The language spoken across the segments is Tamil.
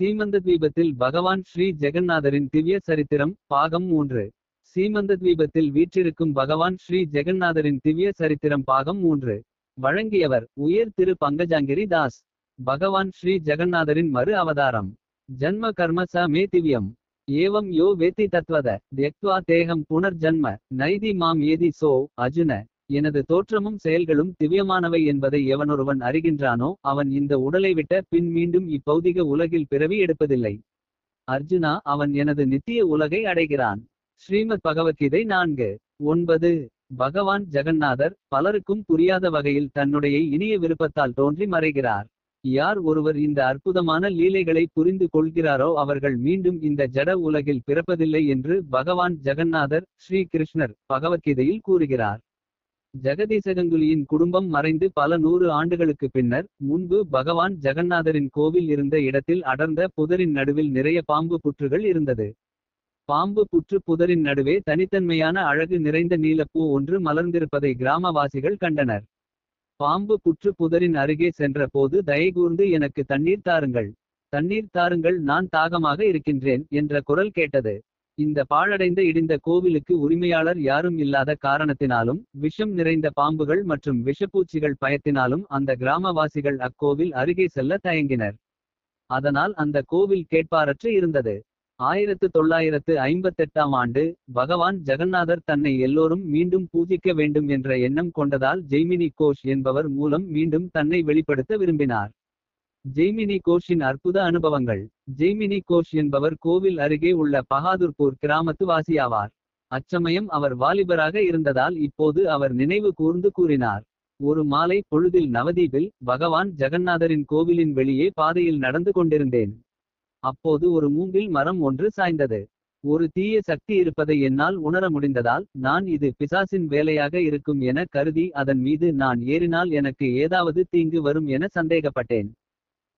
சீமந்தத்வீபத்தில் பகவான் ஸ்ரீ ஜெகந்நாதரின் திவ்ய சரித்திரம் பாகம் மூன்று. சீமந்தத்வீபத்தில் வீற்றிருக்கும் பகவான் ஸ்ரீ ஜெகந்நாதரின் திவ்ய சரித்திரம் பாகம் மூன்று. வழங்கியவர் உயர் திரு பங்கஜாங்கிரி தாஸ். பகவான் ஸ்ரீ ஜெகந்நாதரின் மறு அவதாரம். ஜன்ம கர்ம ச மே திவ்யம். ஏவம் யோ வேத்தி தத்வத. தேகம் தேகம் புனர்ஜன்ம. நைதி மாம் ஏதி சோ அஜுன. எனது தோற்றமும் செயல்களும் திவ்யமானவை என்பதை எவனொருவன் அறிகின்றானோ அவன் இந்த உடலை விட்ட பின் மீண்டும் இப்பௌதிக உலகில் பிறவி எடுப்பதில்லை. அர்ஜுனா அவன் எனது நித்திய உலகை அடைகிறான். ஸ்ரீமத் பகவத்கீதை நான்கு. ஒன்பது. பகவான் ஜெகந்நாதர் பலருக்கும் புரியாத வகையில் தன்னுடைய இனிய விருப்பத்தால் தோன்றி மறைகிறார். யார் ஒருவர் இந்த அற்புதமான லீலைகளை புரிந்து கொள்கிறாரோ அவர்கள் மீண்டும் இந்த ஜட உலகில் பிறப்பதில்லை என்று பகவான் ஜெகந்நாதர் ஸ்ரீ கிருஷ்ணர் பகவத்கீதையில் கூறுகிறார். ஜெகதீசகங்குலியின் குடும்பம் மறைந்து பல நூறு ஆண்டுகளுக்கு பின்னர் முன்பு பகவான் ஜெகநாதரின் கோவில் இருந்த இடத்தில் அடர்ந்த புதரின் நடுவில் நிறைய பாம்பு புற்றுகள் இருந்தது. பாம்பு புற்று புதரின் நடுவே தனித்தன்மையான அழகு நிறைந்த நீலப்பூ ஒன்று மலர்ந்திருப்பதை கிராமவாசிகள் கண்டனர். பாம்பு புற்று புதரின் அருகே சென்ற போது தயகூர்ந்து எனக்கு தண்ணீர் தாருங்கள் தண்ணீர் தாருங்கள் நான் தாகமாக இருக்கின்றேன் என்ற குரல் கேட்டது. இந்த பாழடைந்த இடிந்த கோவிலுக்கு உரிமையாளர் யாரும் இல்லாத காரணத்தினாலும் விஷம் நிறைந்த பாம்புகள் மற்றும் விஷப்பூச்சிகள் பயத்தினாலும் அந்த கிராமவாசிகள் அக்கோவில் அருகே செல்ல தயங்கினர். அதனால் அந்த கோவில் கேட்பாரற்று இருந்தது. ஆயிரத்து தொள்ளாயிரத்து ஐம்பத்தெட்டாம் ஆண்டு பகவான் ஜெகநாதர் தன்னை எல்லோரும் மீண்டும் பூஜிக்க வேண்டும் என்ற எண்ணம் கொண்டதால் ஜெய்மினி கோஷ் என்பவர் மூலம் மீண்டும் தன்னை வெளிப்படுத்த விரும்பினார். ஜெய்மினி கோஷின் அற்புத அனுபவங்கள். ஜெய்மினி கோஷ் என்பவர் கோவில் அருகே உள்ள பகாதுர்பூர் கிராமத்து வாசியாவார். அச்சமயம் அவர் வாலிபராக இருந்ததால் இப்போது அவர் நினைவு கூர்ந்து கூறினார். ஒரு மாலை பொழுதில் நவதீபில் பகவான் ஜெகநாதரின் கோவிலின் வெளியே பாதையில் நடந்து கொண்டிருந்தேன். அப்போது ஒரு மூங்கில் மரம் ஒன்று சாய்ந்தது. ஒரு தீய சக்தி இருப்பதை என்னால் உணர முடிந்ததால் நான் இது பிசாசின் வேலையாக இருக்கும் என கருதி அதன் மீது நான் ஏறினால் எனக்கு ஏதாவது தீங்கு வரும் என சந்தேகப்பட்டேன்.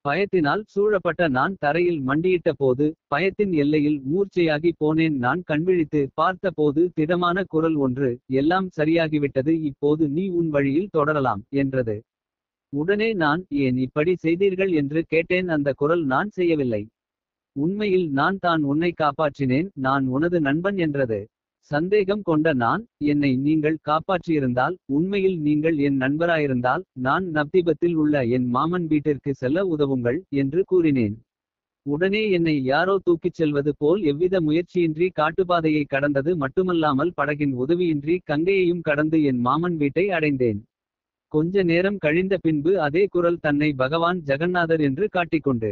பயத்தினால் சூழப்பட்ட நான் தரையில் மண்டியிட்ட போது பயத்தின் எல்லையில் மூர்ச்சையாகி போனேன். நான் கண்விழித்து பார்த்த போது திடமான குரல் ஒன்று எல்லாம் சரியாகிவிட்டது இப்போது நீ உன் வழியில் தொடரலாம் என்றது. உடனே நான் ஏன் இப்படி செய்தீர்கள்? என்று கேட்டேன். அந்த குரல் நான் செய்யவில்லை. உண்மையில் நான் தான் உன்னை காப்பாற்றினேன். நான் உனது நண்பன் என்றது. சந்தேகம் கொண்ட நான் என்னை நீங்கள் காப்பாற்றியிருந்தால் உண்மையில் நீங்கள் என் நண்பராயிருந்தால் நான் நப்திபத்தில் உள்ள என் மாமன் வீட்டிற்கு செல்ல உதவுங்கள் என்று கூறினேன். உடனே என்னை யாரோ தூக்கிச் செல்வது போல் எவ்வித முயற்சியின்றி காட்டுப்பாதையை கடந்தது மட்டுமல்லாமல் படகின் உதவியின்றி கங்கையையும் கடந்து என் மாமன் வீட்டை அடைந்தேன். கொஞ்ச நேரம் கழிந்த பின்பு அதே குரல் தன்னை பகவான் ஜெகநாதர் என்று காட்டிக்கொண்டு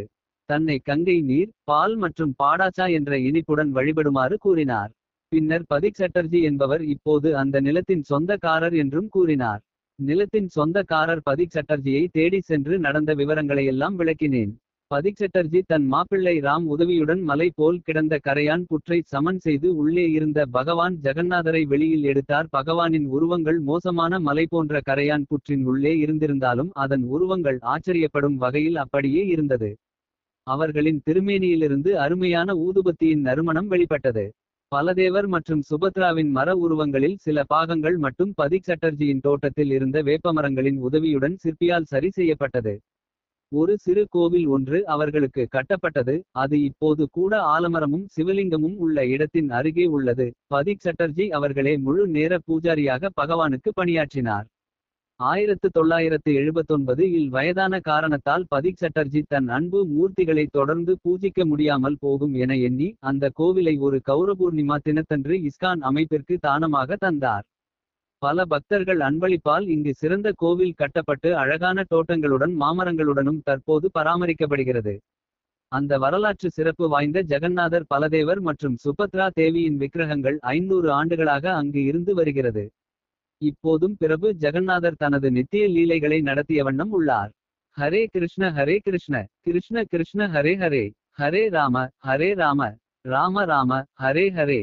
தன்னை கங்கை நீர் பால் மற்றும் பாடாச்சா என்ற இனிப்புடன் வழிபடுமாறு கூறினார். பின்னர் பதிக் சட்டர்ஜி என்பவர் இப்போது அந்த நிலத்தின் சொந்தக்காரர் என்றும் கூறினார். நிலத்தின் சொந்தக்காரர் பதிக் சட்டர்ஜியை தேடி சென்று நடந்த விவரங்களையெல்லாம் விளக்கினேன். பதிக் சட்டர்ஜி தன் மாப்பிள்ளை ராம் உதவியுடன் மலை போல் கிடந்த கரையான் புற்றை சமன் செய்து உள்ளே இருந்த பகவான் ஜெகநாதரை வெளியில் எடுத்தார். பகவானின் உருவங்கள் மோசமான மலை போன்ற கரையான் புற்றின் உள்ளே இருந்திருந்தாலும் அதன் உருவங்கள் ஆச்சரியப்படும் வகையில் அப்படியே இருந்தது. அவர்களின் திருமேனியிலிருந்து அருமையான ஊதுபத்தியின் நறுமணம் வெளிப்பட்டது. பலதேவர் மற்றும் சுபத்ராவின் மர உருவங்களில் சில பாகங்கள் மட்டும் பதிக் சட்டர்ஜியின் தோட்டத்தில் இருந்த வேப்பமரங்களின் உதவியுடன் சிற்பியால் சரி செய்யப்பட்டது. ஒரு சிறு கோவில் ஒன்று அவர்களுக்கு கட்டப்பட்டது. அது இப்போது கூட ஆலமரமும் சிவலிங்கமும் உள்ள இடத்தின் அருகே உள்ளது. பதிக் சட்டர்ஜி அவர்களே முழு நேர பூஜாரியாக பகவானுக்கு பணியாற்றினார். ஆயிரத்து தொள்ளாயிரத்து எழுபத்தொன்பது இல் வயதான காரணத்தால் பதிக் சட்டர்ஜி தன் அன்பு மூர்த்திகளை தொடர்ந்து பூஜிக்க முடியாமல் போகும் என எண்ணி அந்த கோவிலை ஒரு கௌரபூர்ணிமா தினத்தன்று இஸ்கான் அமைப்பிற்கு தானமாக தந்தார். பல பக்தர்கள் அன்பளிப்பால் இங்கு சிறந்த கோவில் கட்டப்பட்டு அழகான தோட்டங்களுடன் மாமரங்களுடனும் தற்போது பராமரிக்கப்படுகிறது. அந்த வரலாற்று சிறப்பு வாய்ந்த ஜெகநாதர் பலதேவர் மற்றும் சுபத்ரா தேவியின் விக்கிரகங்கள் ஐநூறு ஆண்டுகளாக அங்கு இருந்து வருகிறது. இப்போதும் பிரபு ஜெகநாதர் தனது நித்திய லீலைகளை நடத்திய வண்ணம் உள்ளார். ஹரே கிருஷ்ண ஹரே கிருஷ்ண கிருஷ்ண கிருஷ்ண ஹரே ஹரே ஹரே ராம ஹரே ராம ராம ராம ஹரே ஹரே.